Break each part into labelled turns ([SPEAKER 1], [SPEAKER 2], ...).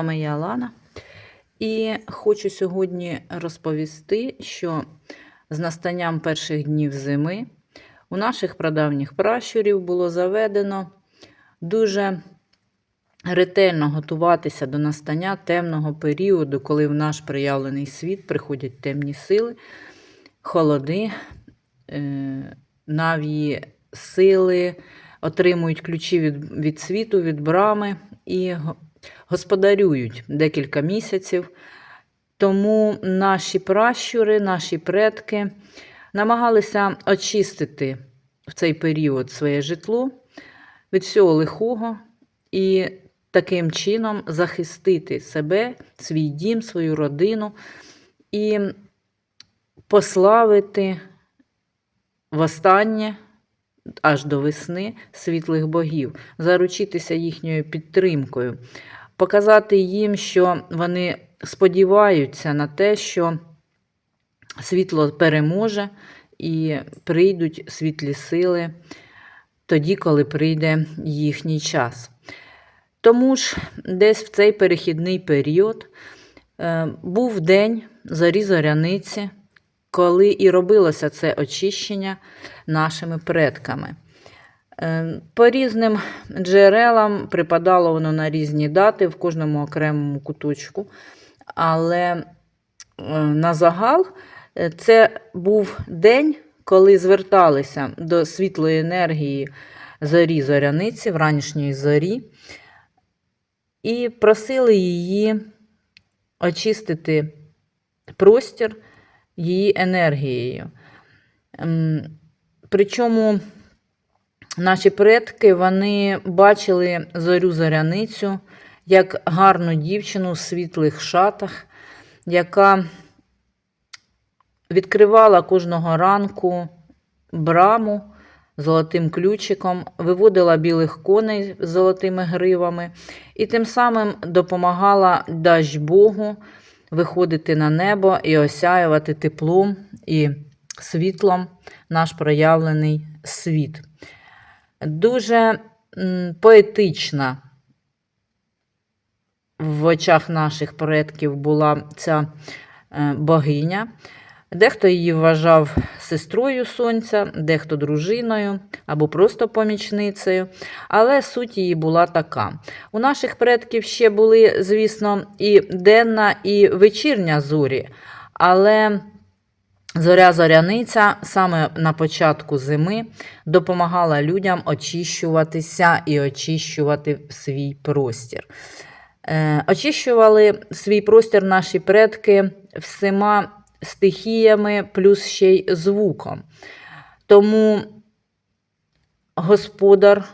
[SPEAKER 1] вами я Алана. І хочу сьогодні розповісти, що з настанням перших днів зими у наших прадавніх пращурів було заведено дуже ретельно готуватися до настання темного періоду, коли в наш проявлений світ приходять темні сили, холоди, е, навії сили, отримують ключі від, від світу, від брами і господарюють декілька місяців. Тому наші пращури, наші предки намагалися очистити в цей період своє житло від всього лихого і таким чином захистити себе, свій дім, свою родину і пославити востаннє аж до весни світлих богів, заручитися їхньою підтримкою, показати їм, що вони сподіваються на те, що світло переможе і прийдуть світлі сили тоді, коли прийде їхній час. Тому ж десь в цей перехідний період е, був день зорі зоряниці, коли і робилося це очищення нашими предками. Е, По різним джерелам припадало воно на різні дати в кожному окремому куточку, але е, на загал е, це був день, коли зверталися до світлої енергії зорі зоряниці, вранішньої зорі, і просили її очистити простір її енергією. Ем, Причому наші предки вони бачили зорю зоряницю як гарну дівчину в світлих шатах, яка відкривала кожного ранку браму золотим ключиком, виводила білих коней з золотими гривами і тим самим допомагала дасть Богу виходити на небо і осяювати теплом і світлом наш проявлений світ. Дуже поетична в очах наших предків була ця е, богиня. Дехто її вважав сестрою сонця, дехто дружиною або просто помічницею, але суть її була така. У наших предків ще були, звісно, і денна, і вечірня зорі, але зоря зоряниця саме на початку зими допомагала людям очищуватися і очищувати свій простір. Е, Очищували свій простір наші предки всіма стихіями, плюс ще й звуком. Тому господар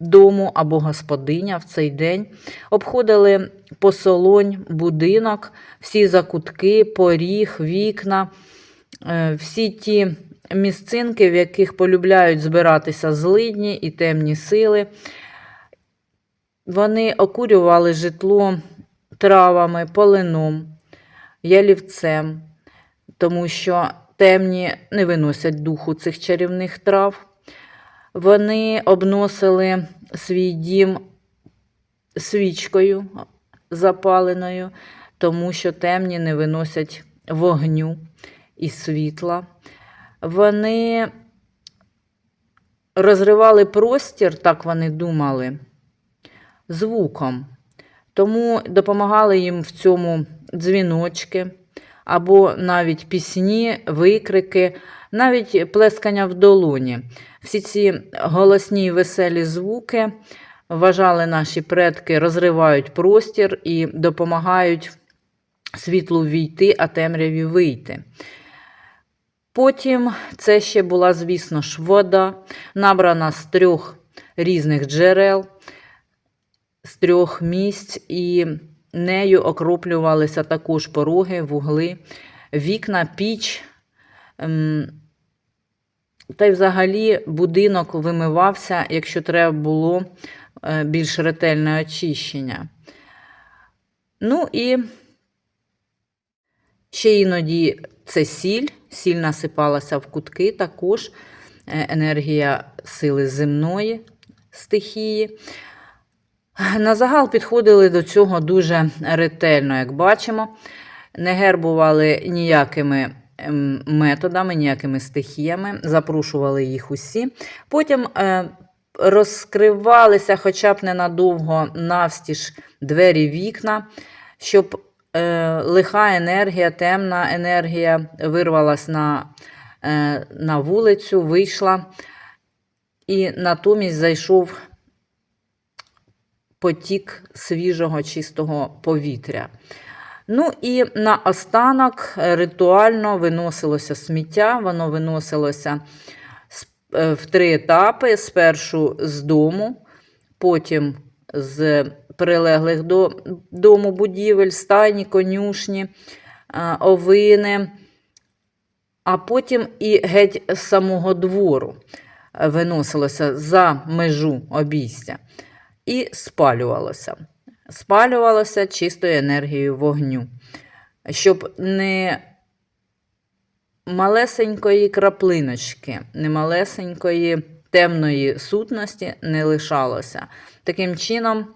[SPEAKER 1] дому або господиня в цей день обходили посолонь, будинок, всі закутки, поріг, вікна, е, всі ті місцинки, в яких полюбляють збиратися злидні і темні сили. Вони окурювали житло травами, полином, ялівцем, тому що темні не виносять духу цих чарівних трав. Вони обносили свій дім свічкою запаленою, тому що темні не виносять вогню і світла. Вони розривали простір, так вони думали, звуком. Тому допомагали їм в цьому дзвіночки, або навіть пісні, викрики, навіть плескання в долоні. Всі ці голосні й веселі звуки вважали наші предки, розривають простір і допомагають світлу війти, а темряві вийти. Потім це ще була, звісно ж, вода, набрана з трьох різних джерел, з трьох місць, і нею окроплювалися також пороги, вугли, вікна, піч. Ем, Та й взагалі будинок вимивався, якщо треба було е, більш ретельне очищення. Ну і ще іноді це сіль, сіль насипалася в кутки, також е, енергія сили земної стихії. На загал підходили до цього дуже ретельно, як бачимо. Не гербували ніякими ем, методами, ніякими стихіями, запрошували їх усі. Потім е, розкривалися хоча б ненадовго навстіж двері вікна, щоб е, лиха енергія, темна енергія вирвалась на, е, на вулицю, вийшла, і натомість зайшов потік свіжого чистого повітря. Ну і наостанок е, ритуально виносилося сміття, воно виносилося е, в три етапи: спершу з дому, потім з прилеглих до дому будівель, стайні, конюшні, е, овини, а потім і геть з самого двору виносилося за межу обійстя і спалювалося. Спалювалося чистою енергією вогню, щоб не малесенької краплиночки, не малесенької темної сутності не лишалося. Таким чином,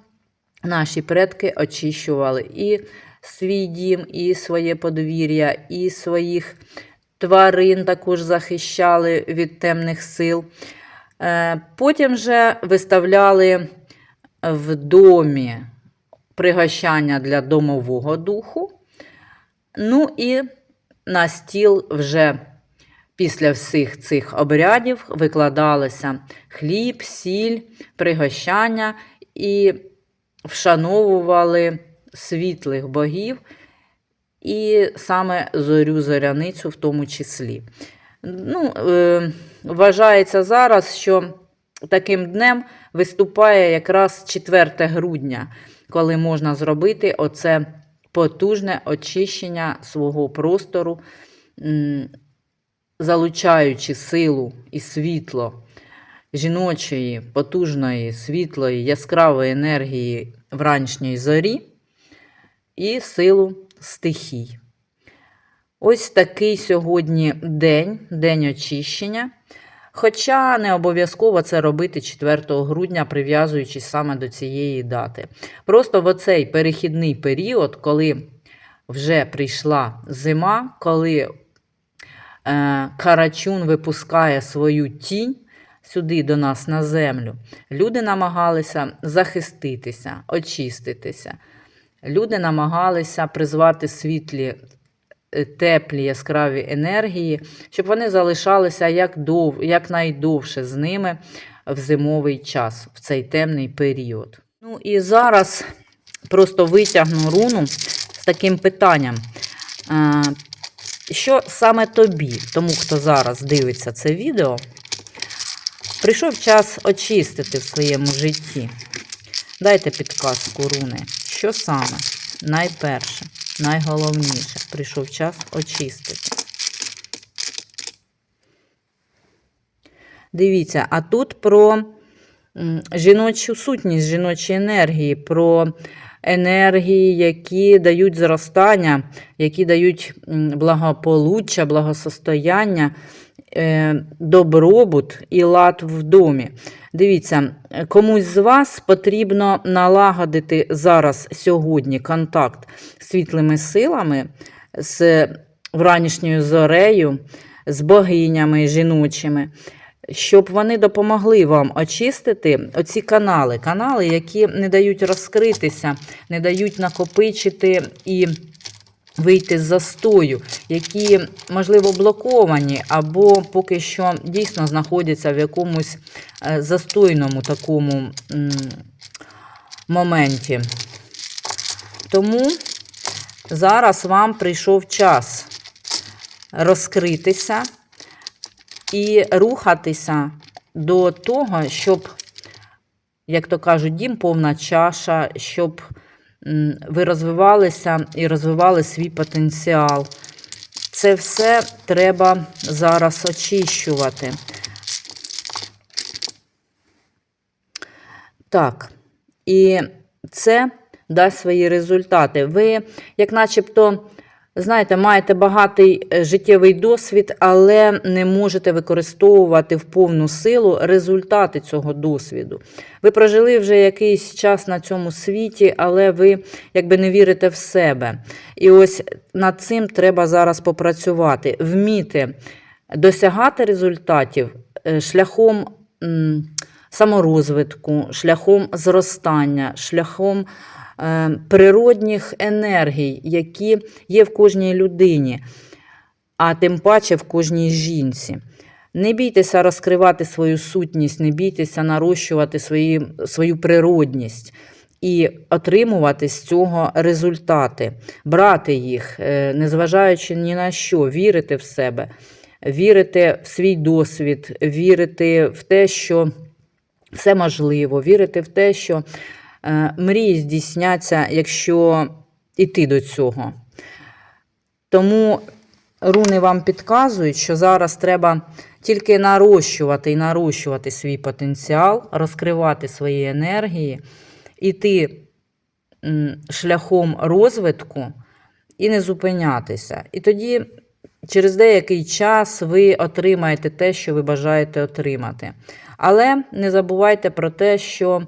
[SPEAKER 1] наші предки очищували і свій дім, і своє подвір'я, і своїх тварин також захищали від темних сил. Е, Потім же виставляли в домі пригощання для домового духу. Ну і на стіл вже після всіх цих обрядів викладалися хліб, сіль, пригощання і вшановували світлих богів, і саме зорю зоряницю в тому числі. Ну, е, вважається зараз, що таким днем виступає якраз 4 грудня, коли можна зробити оце потужне очищення свого простору, залучаючи силу і світло жіночої, потужної, світлої, яскравої енергії вранішньої зорі і силу стихій. Ось такий сьогодні день, день очищення. Хоча не обов'язково це робити 4 грудня, прив'язуючись саме до цієї дати. Просто в оцей перехідний період, коли вже прийшла зима, коли е, Карачун випускає свою тінь сюди до нас на землю, люди намагалися захиститися, очиститися. Люди намагалися призвати світлі, теплі, яскраві енергії, щоб вони залишалися як дов, якнайдовше з ними в зимовий час, в цей темний період. Ну і зараз просто витягну руну з таким питанням. Що саме тобі, тому хто зараз дивиться це відео, прийшов час очистити в своєму житті. Дайте підказку руни. Що саме? Найперше, найголовніше, прийшов час очистити. Дивіться, а тут про жіночу сутність, жіночі енергії, про енергії, які дають зростання, які дають благополуччя, благосостояння, е, добробут і лад в домі. Дивіться, комусь з вас потрібно налагодити зараз сьогодні контакт з світлими силами, з вранішньою зорею, з богинями жіночими, щоб вони допомогли вам очистити оці канали, канали, які не дають розкритися, не дають накопичити і вийти з застою, які, можливо, блоковані, або поки що дійсно знаходяться в якомусь е, застойному такому моменті. Тому зараз вам прийшов час розкритися і рухатися до того, щоб, як то кажуть, дім повна чаша, щоб ви розвивалися і розвивали свій потенціал. Це все треба зараз очищувати. Так, і це дасть свої результати. Ви, як начебто, знаєте, маєте багатий е, життєвий досвід, але не можете використовувати в повну силу результати цього досвіду. Ви прожили вже якийсь час на цьому світі, але ви якби не вірите в себе. І ось над цим треба зараз попрацювати, вміти досягати результатів е, шляхом саморозвитку, шляхом зростання, шляхом природних енергій, які є в кожній людині, а тим паче в кожній жінці. Не бійтеся розкривати свою сутність, не бійтеся нарощувати свої, свою природність і отримувати з цього результати, брати їх, е, незважаючи ні на що, вірити в себе, вірити в свій досвід, вірити в те, що все можливо, вірити в те, що е, мрії здійсняться, якщо йти до цього. Тому руни вам підказують, що зараз треба тільки нарощувати і нарощувати свій потенціал, розкривати свої енергії, іти шляхом розвитку і не зупинятися. І тоді через деякий час ви отримаєте те, що ви бажаєте отримати. Але не забувайте про те, що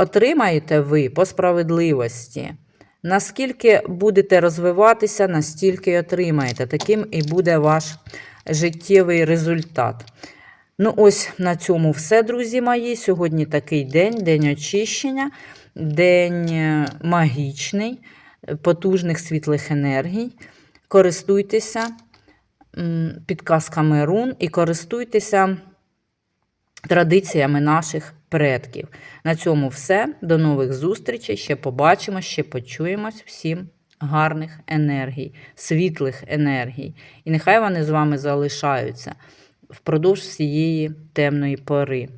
[SPEAKER 1] отримаєте ви по справедливості. Наскільки будете розвиватися, настільки отримаєте. Таким і буде ваш життєвий результат. Ну, ось на цьому все, друзі мої. Сьогодні такий день, день очищення, день е, магічний, потужних світлих енергій. Користуйтеся підказками рун і користуйтеся традиціями наших предків. На цьому все. До нових зустрічей. Ще побачимо, ще почуємось. Всім гарних енергій, світлих енергій. І нехай вони з вами залишаються впродовж всієї темної пори.